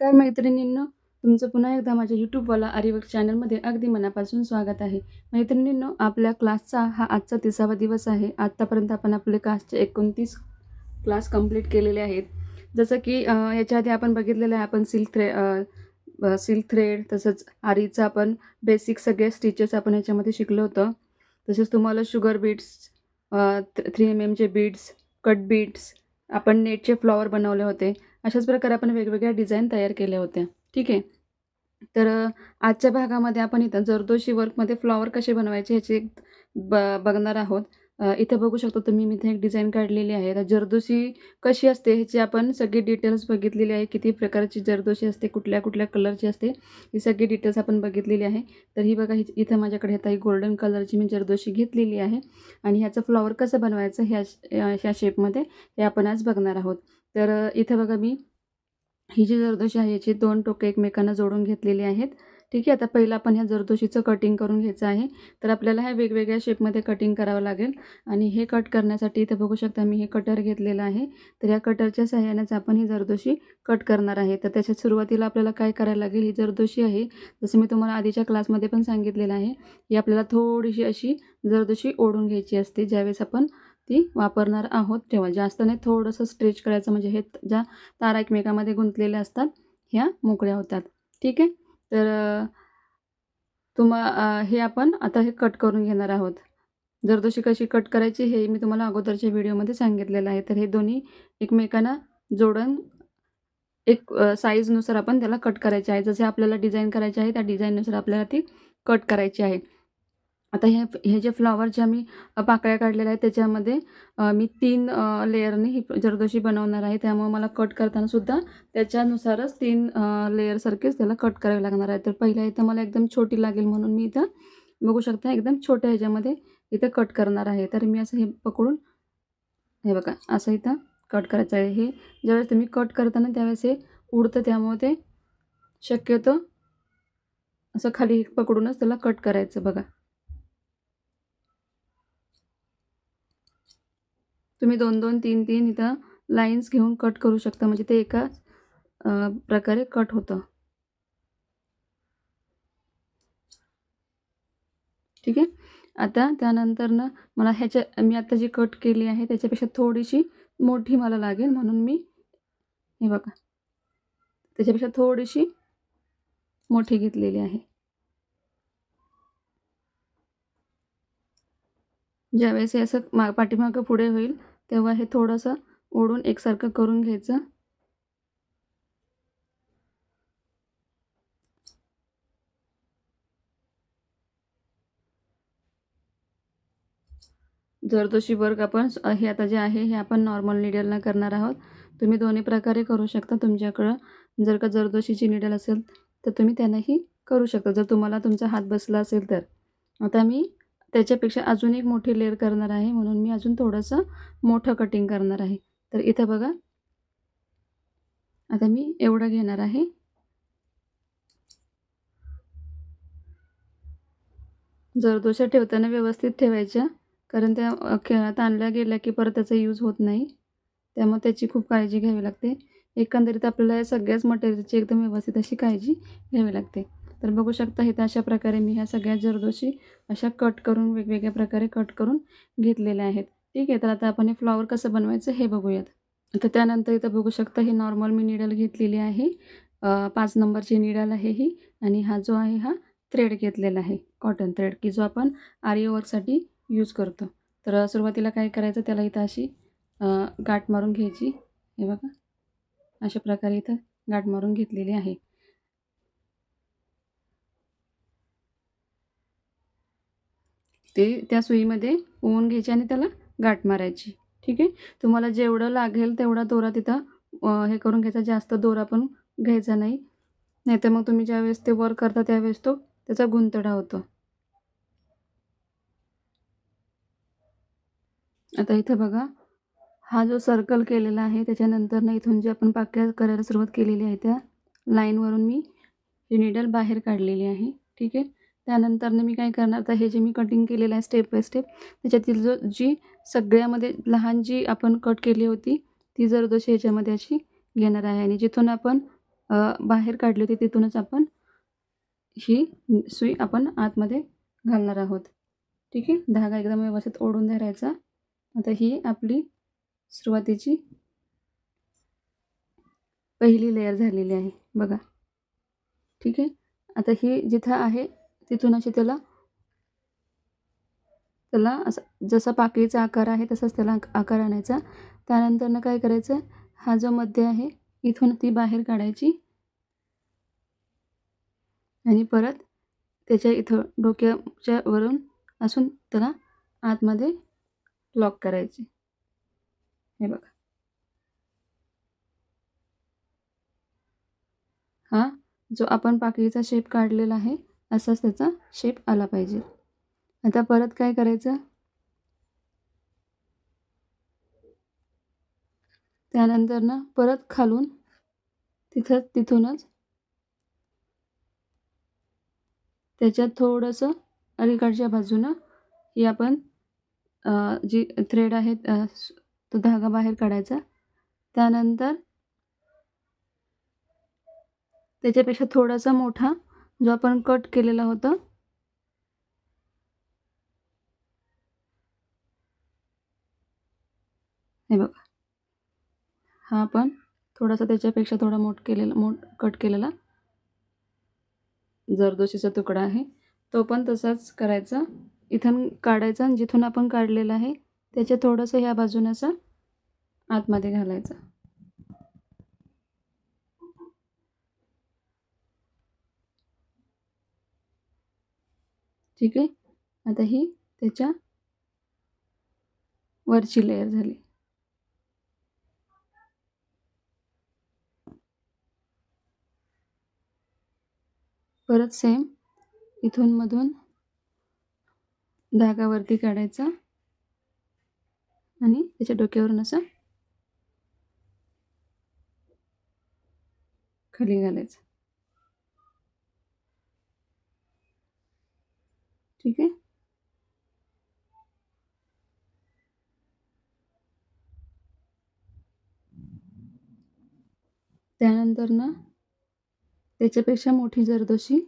काय मैत्रिणींनो तुमचं पुन्हा एकदा माझ्या यूट्यूबवाला आरिवर्क चॅनलमध्ये अगदी मनापासून स्वागत आहे. मैत्रिणींनो आपल्या क्लासचा हा आजचा तिसावा दिवस आहे. आत्तापर्यंत आपण आपले क्लासचे एकोणतीस क्लास कंप्लीट केलेले आहेत. जसं की याच्या आधी आपण बघितलेलं आहे आपण सिल्क थ्रे सिल्क थ्रेड तसंच आरीचं आपण बेसिक सगळे स्टिचेस आपण याच्यामध्ये शिकलो होतं. तसेच तुम्हाला शुगर बीट्स थ्री एम एमचे बीट्स कट बीट्स आपण नेटचे फ्लॉवर बनवले होते. अशाच प्रकारे आपण वेगवेगळ्या डिझाईन तयार केल्या होत्या. ठीक आहे? तर आजच्या भागामध्ये आपण इथं जरदोशी वर्कमध्ये फ्लॉवर कसे बनवायचे ह्याचे एक ब बघणार आहोत. इथं बघू शकतो तुम्ही मी इथे एक डिझाईन काढलेली आहे. तर जरदोशी कशी असते ह्याची आपण सगळी डिटेल्स बघितलेली आहे. किती प्रकारची जरदोशी असते कुठल्या कुठल्या कलरची असते ही सगळी डिटेल्स आपण बघितलेली आहे. तर ही बघा ही इथं माझ्याकडे आता ही गोल्डन कलरची मी जरदोशी घेतलेली आहे. आणि ह्याचं फ्लॉवर कसं बनवायचं ह्या ह्या शेपमध्ये हे आपण आज बघणार आहोत. तर इथं बघा मी. ही जी जरदोशी आहे याची दोन टोके एकमेकांना जोडून घेतलेली आहेत. ठीक आहे आता पहिलं आपण ह्या जरदोशीचं कटिंग करून घ्यायचं आहे. तर आपल्याला ह्या वेगवेगळ्या शेपमध्ये कटिंग करावं लागेल. आणि हे कट करण्यासाठी इथं बघू शकता मी हे कटर घेतलेलं आहे. तर या कटरच्या सहाय्यानेच आपण ही जरदोशी कट करणार आहे. तर त्याच्या सुरुवातीला आपल्याला काय करायला लागेल ही जरदोशी आहे. जसं मी तुम्हाला आधीच्या क्लासमध्ये पण सांगितलेलं आहे ही आपल्याला थोडीशी अशी जरदोशी ओढून घ्यायची असते. ज्यावेळेस आपण ती वापरणार आहोत. तेव्हा जास्त नाही थोडंसं स्ट्रेच करायचं म्हणजे हे ज्या तारा एकमेकामध्ये गुंतलेल्या असतात ह्या मोकळ्या होतात. ठीक आहे? तर तुम्हा हे आपण आता हे कट करून घेणार आहोत. जरदोशी कशी कट करायची हे मी तुम्हाला अगोदरच्या व्हिडिओमध्ये सांगितलेलं आहे. तर हे दोन्ही एकमेकांना जोडून एक साईजनुसार आपण त्याला कट करायचे आहे. जसे आपल्याला डिझाईन करायचे आहे त्या डिझाईननुसार आपल्याला ती कट करायची आहे. आता हे हे जे फ्लॉवर जे आम्ही पाकळ्या काढलेल्या आहेत त्याच्यामध्ये मी तीन लेअरने लेयरने ही जरदोशी बनवणार आहे. त्यामुळे मला कट करताना सुद्धा त्याच्यानुसारच तीन लेअरसारखेच लेयरसारखेच त्याला कट करावे लागणार आहे. तर पहिल्या इथं मला एकदम छोटी लागेल म्हणून मी इथं बघू शकता एकदम छोट्या ह्याच्यामध्ये इथं कट करणार आहे. तर मी असं हे पकडून हे बघा असं इथं कट करायचं आहे. हे ज्यावेळेस तुम्ही कट करताना त्यावेळेस हे उडतं त्यामुळे ते शक्यतो असं खाली पकडूनच त्याला कट करायचं बघा. तुम्ही दोन दोन तीन तीन इथं लाईन्स घेऊन कट करू शकता. म्हणजे ते एका प्रकारे कट होतं. ठीक आहे? आता त्यानंतर ना मला ह्याच्या मी आता जी कट केली आहे त्याच्यापेक्षा थोडीशी मोठी मला लागेल. म्हणून मी हे बघा. त्याच्यापेक्षा थोडीशी मोठी घेतलेली आहे. ज्यावेळेस हे असं मा पाठीमागं पुढे होईल तेव्हा हे थोडंसं ओढून एकसारखं करून घ्यायचं. जरदोशी वर्क आपण हे आता जे आहे हे आपण नॉर्मल निडलनं करणार आहोत. तुम्ही दोन्ही प्रकारे करू शकता तुमच्याकडं. जर का जरदोशीची निडल असेल तर तुम्ही त्यानंही करू शकता. जर तुम्हाला तुमचा हात बसला असेल तर. आता मी त्याच्यापेक्षा अजून एक मोठी लेअर करणार आहे. म्हणून मी अजून थोडंसं मोठं कटिंग करणार आहे. तर इथं बघा. आता मी एवढं घेणार आहे. जरदोशा ठेवताना व्यवस्थित ठेवायच्या. कारण त्या अ, ताणल्या गेल्या की परत त्याचा यूज होत नाही. त्यामुळे त्याची खूप काळजी घ्यावी लागते. एकंदरीत आपल्याला या सगळ्याच मटेरियलची एकदम व्यवस्थित अशी काळजी घ्यावी लागते. तर बघू शकता इथं अशा प्रकारे मी ह्या सगळ्या जरदोशी अशा कट करून वेगवेगळ्या प्रकारे कट करून घेतलेल्या आहेत. ठीक आहे तर आता आपण हे फ्लॉवर कसं बनवायचं हे बघूयात. तर त्यानंतर इथं बघू शकता ही नॉर्मल मी निडल घेतलेली आहे. पाच नंबरची निडल आहे ही आणि हा जो आहे हा थ्रेड घेतलेला आहे कॉटन थ्रेड की जो आपण आरी वर्कसाठी यूज करतो. तर सुरुवातीला काय करायचं त्याला इथं अशी गाठ मारून घ्यायची. हे बघा अशा प्रकारे इथं गाठ मारून घेतलेली आहे. ते त्या सुईमध्ये ओवून घ्यायची आणि त्याला गाठ मारायची. ठीक आहे? तुम्हाला जेवढं लागेल तेवढा दोरा तिथं हे करून घ्यायचा. जास्त दोरा पण घ्यायचा नाही. नाहीतर मग तुम्ही ज्यावेळेस ते वर करता त्यावेळेस तो त्याचा गुंतडा होतो. आता इथं बघा. हा जो सर्कल केलेला आहे त्याच्यानंतर ना इथून जे आपण पाक्या करायला सुरुवात केलेली आहे त्या लाईनवरून मी ही निडल बाहेर काढलेली आहे. ठीक आहे? त्यानंतरनं मी काय करणार? तर हे जे मी कटिंग केलेलं आहे स्टेप बाय स्टेप त्याच्यातील जो जी सगळ्यामध्ये लहान जी आपण कट केली होती ती जरदोशी ह्याच्यामध्ये अशी घेणार आहे. आणि जिथून आपण बाहेर काढली होती तिथूनच आपण ही सुई आपण आतमध्ये घालणार आहोत. ठीक आहे? धागा एकदम व्यवस्थित ओढून धरायचा. आता ही आपली सुरुवातीची पहिली लेअर झालेली आहे. बघा. ठीक आहे? आता ही जिथं आहे तिथून अशी त्याला त्याला असं जसा पाकळीचा आकार आहे तसाच त्याला आकार आणायचा. त्यानंतरनं काय करायचं? हा जो मध्य आहे इथून ती बाहेर काढायची. आणि परत त्याच्या इथं डोक्याच्या वरून असून त्याला आतमध्ये लॉक करायची. हे बघा. हा जो आपण पाकळीचा शेप काढलेला आहे असाच त्याचा शेप आला पाहिजे. आता परत काय करायचं? त्यानंतर ना परत खालून तिथं तिथूनच त्याच्यात थोडंसं अलीकडच्या बाजूनं ही आपण जी थ्रेड आहे तो धागा बाहेर काढायचा. त्यानंतर त्याच्यापेक्षा थोडासा मोठा जो आपण कट केलेला होता. हे बघा. हा आपण थोडासा त्याच्यापेक्षा थोडा मोठ केलेला मोठ कट केलेला. जरदोशीचा तुकडा आहे. तो पण तसाच करायचा. इथून काढायचा आणि जिथून आपण काढलेला आहे त्याच्या थोडंसं ह्या बाजूने असं आतमध्ये घालायचं. ठीक आहे? आता ही त्याच्या वरची लेअर झाली. परत सेम इथून मधून धागा वरती काढायचा आणि त्याच्या डोक्यावरून असं खाली घालायचं. ठीक आहे त्यानंतर ना त्याच्यापेक्षा मोठी जरदोशी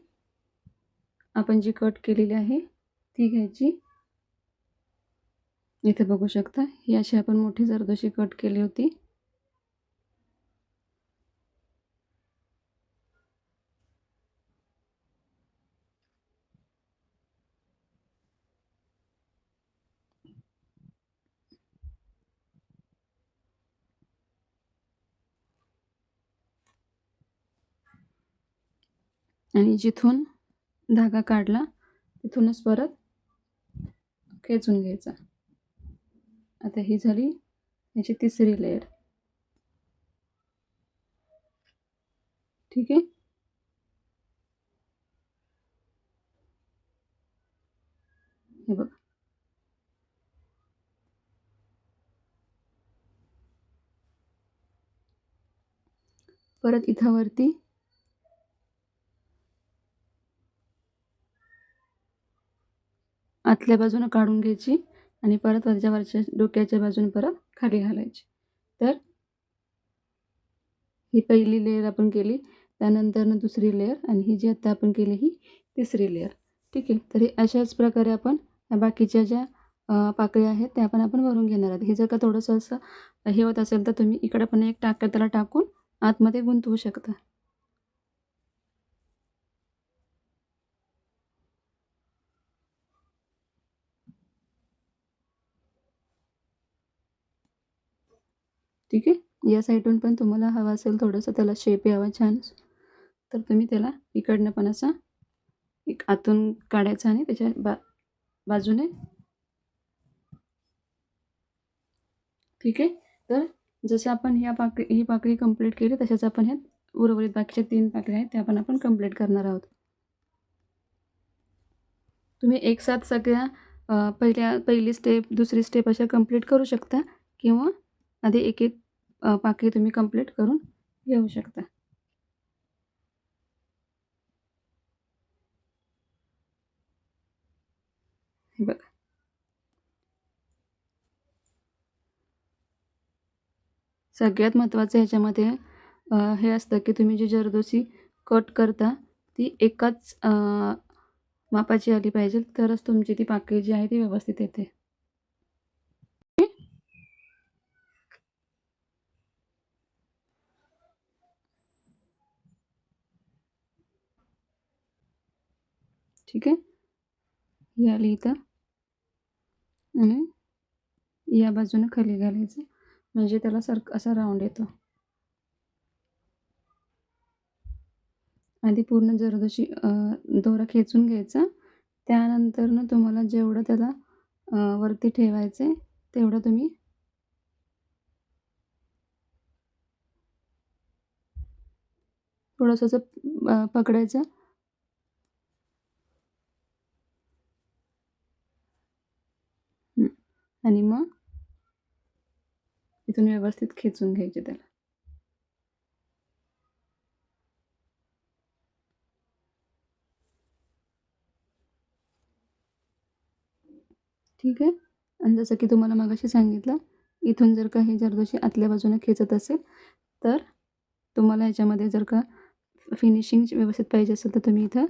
आपण जी कट केलेली आहे ती घ्यायची. इथे बघू शकता ही अशी आपण मोठी जरदोशी कट केली होती. आणि जिथून धागा काढला तिथूनच परत खेचून घ्यायचा. आता ही झाली याची तिसरी लेअर ठीक आहे? हे बघ. परत इथं आतल्या बाजूनं काढून घ्यायची आणि परत वरच्या वरच्या डोक्याच्या बाजूने परत खाली घालायची. तर ही पहिली लेअर आपण केली त्यानंतरनं दुसरी लेअर आणि ही जी आत्ता आपण केली ही तिसरी लेअर ठीक आहे? तर हे अशाच प्रकारे आपण या बाकीच्या ज्या पाकळ्या आहेत त्या पण आपण भरून घेणार आहोत. हे जर का थोडंसं असं हे होत असेल तर तुम्ही इकडं पण एक टाका त्याला टाकून आतमध्ये गुंतवू शकता. ठीक आहे? या साईडून पण तुम्हाला हवा असेल थोडंसं त्याला शेप यावा छान. तर तुम्ही त्याला इकडनं पण असा एक आतून काढायचा आणि त्याच्या बा बाजूने. ठीक आहे? तर जसं आपण ह्या पाकळी ही पाकळी कंप्लीट केली तशाच आपण ह्या उर्वरित बाकीच्या तीन पाकळ्या आहेत त्या पण आपण कंप्लीट करणार आहोत. तुम्ही एक साथ सगळ्या पहिल्या पहिली स्टेप दुसरी स्टेप अशा कंप्लीट करू शकता किंवा आधी एक एक पाकळी तुम्ही कंप्लीट करून घेऊ शकता. बघा. सगळ्यात महत्त्वाचं ह्याच्यामध्ये हे असतं की तुम्ही जी जरदोशी कट करता ती एकाच मापाची आली पाहिजे तरच तुमची ती पाकळी जी आहे ती व्यवस्थित येते. ठीक आहे ही आली इथं. आणि या बाजूनं खाली घालायचं. म्हणजे त्याला सारखं असा राऊंड येतो. आधी पूर्ण जरदोशी दोरा खेचून घ्यायचा. त्यानंतरनं तुम्हाला जेवढं त्याला वरती ठेवायचं आहे तेवढं तुम्ही थोडंसं असं पकडायचं हं. आणि मग इथून व्यवस्थित खेचून घ्यायचे त्याला. ठीक आहे? आणि जसं की तुम्हाला मगाशी सांगितलं इथून जर का हे जरदोशी आतल्या बाजूने खेचत असेल तर तुम्हाला ह्याच्यामध्ये जर का फिनिशिंग व्यवस्थित पाहिजे असेल तर तुम्ही इथं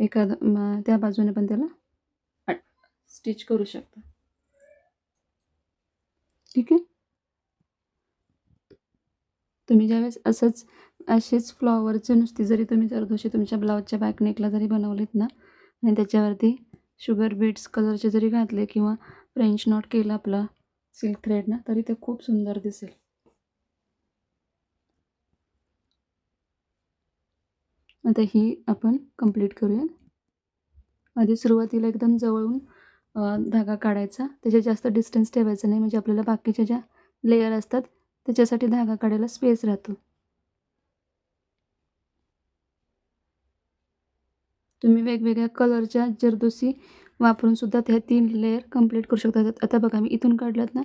एखादं त्या बाजूने पण त्याला स्टिच करू शकता. ठीक आहे. तुम्ही ज्यावेळेस असंच असेच फ्लॉवरचे नुसती जरी तुम्ही जरदोशी तुमच्या ब्लाऊजच्या बॅक नेकला जरी बनवलीत ना आणि त्याच्यावरती शुगर बीट्स कलरचे जरी घातले किंवा फ्रेंच नॉट केलं आपलं सिल्क थ्रेडनं तरी ते खूप सुंदर दिसेल. आता ही आपण कंप्लीट करूया आधी सुरुवातीला एकदम जवळून धागा काढायचा. त्याच्यात जास्त डिस्टन्स ठेवायचं नाही. म्हणजे आपल्याला बाकीच्या ज्या लेयर असतात त्याच्यासाठी धागा काढायला स्पेस राहतो. तुम्ही वेगवेगळ्या कलरच्या जरदोसी वापरून सुद्धा त्या तीन लेयर कंप्लीट करू शकता. आता बघा मी इथून काढल्यात ना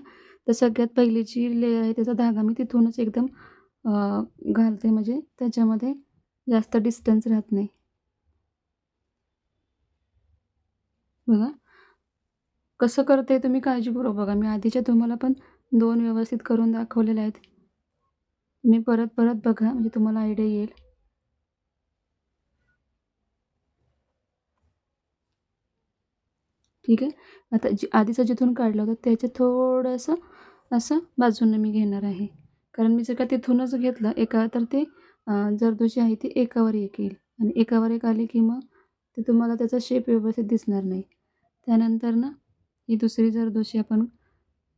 तर सगळ्यात पहिली जी लेयर आहे त्याचा धागा मी तिथूनच एकदम घालते. म्हणजे त्याच्यामध्ये जास्त डिस्टन्स राहत नाही. बघा. कसं करते तुम्ही काळजीपूर्वक बघा. मी आधीच्या तुम्हाला पण दोन व्यवस्थित करून दाखवलेले आहेत. मी परत परत बघा म्हणजे तुम्हाला आयडिया येईल. ठीक आहे? आता जी आधीचं जिथून काढलं होतं त्याचे थोडंसं असं बाजूनं मी घेणार आहे. कारण मी जर का तिथूनच घेतलं एका तर ते जरदोशी आहे ती एकावर एक येईल. आणि एकावर एक आली की मग ते तुम्हाला त्याचा शेप व्यवस्थित दिसणार नाही. त्यानंतर ना ही दुसरी जरदोशी आपण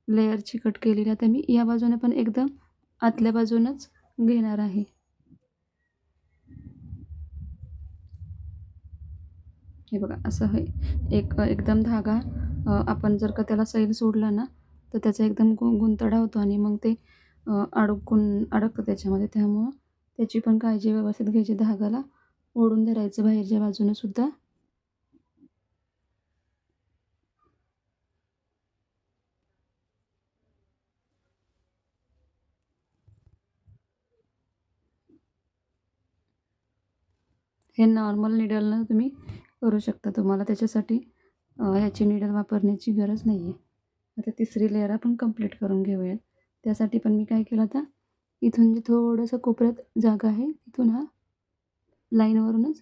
लेअरची कट केलेली आता मी या बाजूने पण एकदम आतल्या बाजूनच घेणार आहे. हे बघा असं हे एक एकदम धागा आपण जर का त्याला सैल सोडला ना तर त्याचा एकदम गु गुंतडा होतो आणि मग ते अडकून अडकतं त्याच्यामध्ये. त्यामुळं त्याची पण काळजी व्यवस्थित घ्यायची धागाला ओढून धरायचं बाहेरच्या बाजूने सुद्धा. हे नॉर्मल निडलनं तुम्ही करू शकता तुम्हाला त्याच्यासाठी ह्याची निडल वापरण्याची गरज नाही आहे आता तिसरी लेअर आपण कंप्लीट करून घेऊयात. त्यासाठी पण मी काय केलं आता इथून जे थोडंसं कोपऱ्यात जागा आहे तिथून हा लाईनवरूनच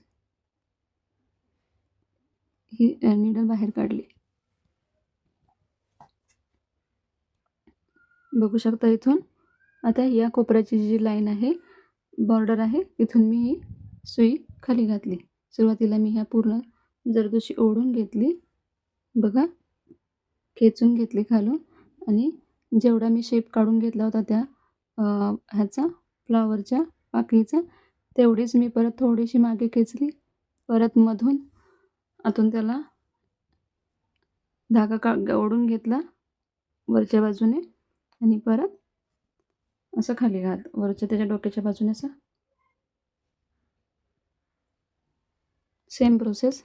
ही निडल बाहेर काढली. बघू शकता इथून आता या कोपऱ्याची जी लाईन आहे बॉर्डर आहे तिथून मी ही सुई खाली घातली. सुरुवातीला मी ह्या पूर्ण जरदोशी ओढून घेतली बघा खेचून घेतली खालून. आणि जेवढा मी शेप काढून घेतला होता त्या ह्याचा फ्लॉवरच्या पाकळीचा. तेवढीच मी परत थोडीशी मागे खेचली. परत मधून आतून त्याला धागा का ओढून घेतला वरच्या बाजूने आणि परत असं खाली घात वरच्या त्याच्या डोक्याच्या बाजूने असं. सेम प्रोसेस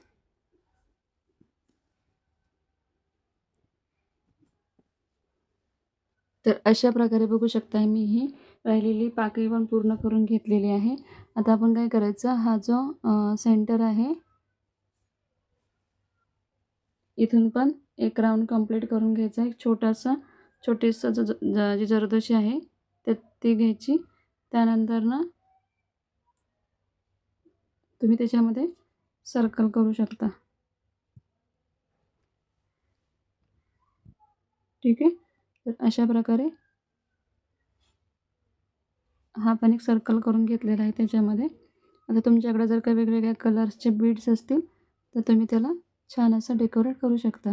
तर अशा प्रकारे बघू शकता मी ही राहिलेली पाकळी पण पूर्ण करून घेतलेली आहे. आता आपण काय करायचं? हा जो सेंटर आहे इथून पण एक राऊंड कंप्लीट करून घ्यायचा. एक छोटासा छोटीसा जो ज- जी जरदोशी आहे ते ती घ्यायची. त्यानंतर ना तुम्ही त्याच्यामध्ये सर्कल करू शकता. ठीक आहे? तर अशा प्रकारे हा पण एक सर्कल करून घेतलेला आहे त्याच्यामध्ये. आता तुमच्याकडे जर काही वेगवेगळ्या कलर्सचे बीड्स असतील तर तुम्ही त्याला छान असं डेकोरेट करू शकता.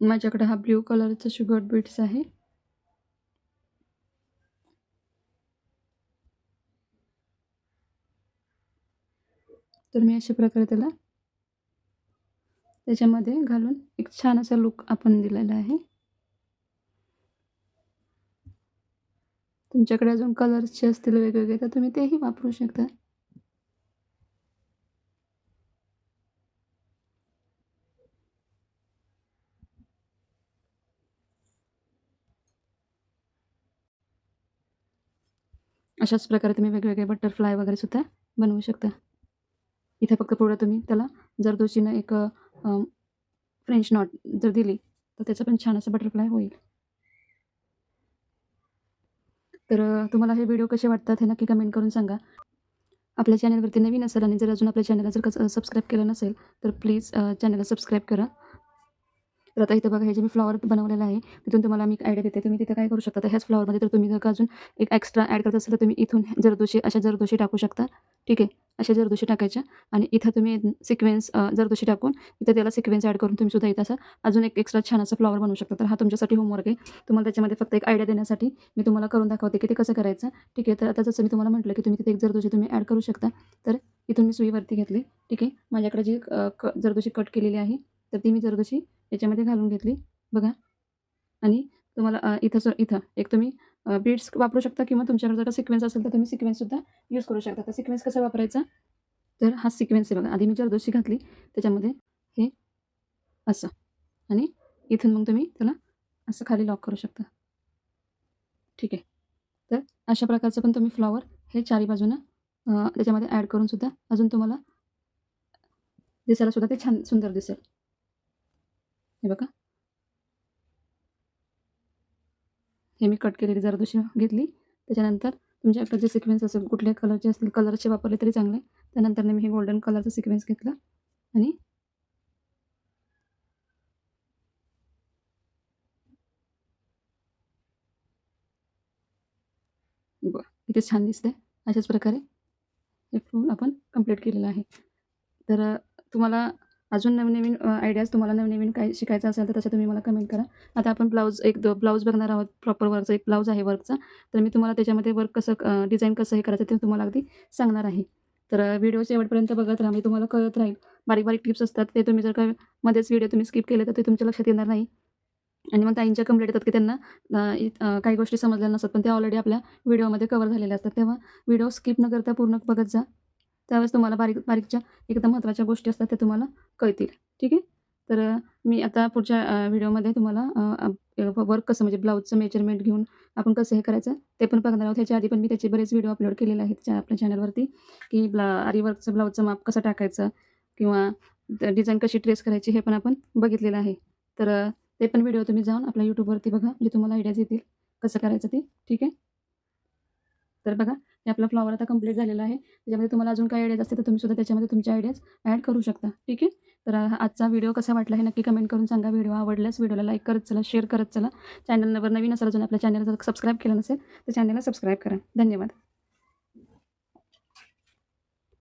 माझ्याकडे हा ब्ल्यू कलरचा शुगर बीट्स आहे. तर मी अशा प्रकारे त्याला त्याच्यामध्ये घालून एक छान असा लुक आपण दिलेला आहे. तुमच्याकडे अजून कलर्सचे असतील वेगवेगळे तर तुम्ही तेही वापरू शकता. अशाच प्रकारे तुम्ही वेगवेगळे बटरफ्लाय वगैरे सुद्धा बनवू शकता. इथे फक्त पुढं तुम्ही त्याला जरदोशीनं एक फ्रेंच नॉट जर दिली तर त्याचं पण छान असं बटरफ्लाय होईल. तर तुम्हाला हे व्हिडिओ कसे वाटतात हे नक्की कमेंट करून सांगा. आपल्या चॅनलवरती नवीन असेल आणि जर अजून आपल्या चॅनलला जर सबस्क्राईब केलं नसेल तर प्लीज चॅनलला सबस्क्राईब करा. तर आता इथं बघा हे जे मी फ्लॉवर बनवलेलं आहे तिथून तुम्हाला मी आयडिया देते. तुम्ही तिथे काय करू शकता? तर ह्याच फ्लॉवरमध्ये तर तुम्ही जर का अजून एक एक्स्ट्रा ॲड करत असेल तर तुम्ही इथून जरदोशी अशा जरदोशी टाकू शकता. ठीक आहे? अशा जरदोशी टाकायच्या. आणि इथं तुम्ही सिक्वेन्स जरदोशी टाकून इथं त्याला सिक्वेन्स ॲड करून तुम्ही सुद्धा इथं असं अजून एक एक्स्ट्रा छान असं फ्लॉवर बनवू शकता. तर हा तुमच्यासाठी होमवर्क आहे. तुम्हाला त्याच्यामध्ये फक्त एक आयडिया देण्यासाठी मी तुम्हाला करून दाखवते की ते कसं करायचं. ठीक आहे? तर आता जसं मी तुम्हाला म्हटलं की तुम्ही तिथे एक जरदोशी तुम्ही ॲड करू शकता. तर इथून मी सुईवरती घेतली. ठीक आहे? माझ्याकडे जी क जरदोशी कट केलेली आहे तर ती मी जरदोशी याच्यामध्ये घालून घेतली. बघा. आणि तुम्हाला इथं सो इथं. एक तुम्ही बीड्स वापरू शकता किंवा तुमच्याकडे जर सिक्वेन्स असेल तर तुम्ही सिक्वेन्ससुद्धा यूज करू शकता. तर सिक्वेन्स कसा वापरायचा? तर हा सिक्वेन्स आहे बघा. आधी मी जरदोशी घातली. त्याच्यामध्ये हे असं. आणि इथून मग तुम्ही त्याला असं खाली लॉक करू शकता. ठीक आहे. तर अशा प्रकारचं पण तुम्ही फ्लॉवर हे चारी बाजूनं त्याच्यामध्ये ॲड करूनसुद्धा अजून तुम्हाला दिसायला सुद्धा ते छान सुंदर दिसेल. हे बघा. हे मी कट केलेली जरदोशी घेतली. त्याच्यानंतर तुमच्याकडे जे सिक्वेन्स असेल कुठल्या कलरचे असतील कलरचे वापरले तरी चांगले. त्यानंतर मी हे गोल्डन कलरचा सिक्वेन्स घेतला. आणि बरं इथे छान दिसते अशाच प्रकारे हे फूल आपण कंप्लीट केलेलं आहे. तर तुम्हाला अजून नवीन नवीन आयडियाज तुम्हाला नवीन नवीन काय शिकायचं असेल तर तसं तुम्ही मला कमेंट करा. आता आपण ब्लाऊज एक दो ब्लाऊज बघणार आहोत प्रॉपर वर्कचा एक ब्लाऊज आहे वर्कचा तर मी तुम्हाला त्याच्यामध्ये वर्क कसं डिझाईन कसं हे करायचं ते तुम्हाला अगदी सांगणार आहे. तर व्हिडिओ शेवटपर्यंत बघत राहा मी तुम्हाला कळत राहील. बारीक बारीक टिप्स असतात ते तुम्ही जर का मध्येच व्हिडिओ तुम्ही स्किप केले तर ते तुमच्या लक्षात येणार नाही. आणि मग ताईंच्या कंप्लेंट येतात की त्यांना काही गोष्टी समजल्या नसतात पण त्या ऑलरेडी आपल्या व्हिडिओमध्ये कवर झालेल्या असतात. तेव्हा व्हिडिओ स्किप न करता पूर्ण बघत जा. त्यावेळेस तुम्हाला बारीक बारीकच्या एकदम महत्त्वाच्या गोष्टी असतात त्या तुम्हाला कळतील. ठीक आहे? तर मी आता पुढच्या व्हिडिओमध्ये तुम्हाला वर्क कसं म्हणजे ब्लाऊजचं मेजरमेंट घेऊन आपण कसं हे करायचं ते पण बघणार आहोत. त्याच्या आधी पण मी त्याचे बरेच व्हिडिओ अपलोड केलेले आहेत त्या आपल्या चॅनलवरती की ब्ला आरी वर्कचं ब्लाऊजचं माप कसं टाकायचं किंवा डिझाईन कशी ट्रेस करायची हे पण आपण बघितलेलं आहे. तर ते पण व्हिडिओ तुम्ही जाऊन आपल्या यूट्यूबवरती बघा म्हणजे तुम्हाला आयडियाज येतील कसं करायचं ते. ठीक आहे? तर बघा हे आपला फ्लॉवर आता कंप्लीट झालेला आहे. त्याच्यामध्ये तुम्हाला अजून काही आयडियाज असतील तर तुम्ही सुद्धा त्याच्यामध्ये तुमच्या आयडियाज ॲड करू शकता. ठीक आहे? तर आजचा व्हिडिओ कसा वाटला हे नक्की कमेंट करून सांगा. व्हिडिओ आवडल्यास व्हिडिओला लाईक करत चला शेअर करत चला. चॅनलवर नवीन असेल अजून आपल्या चॅनल जर सबस्क्राईब केलं नसेल तर चॅनलला सबस्क्राईब करा. धन्यवाद.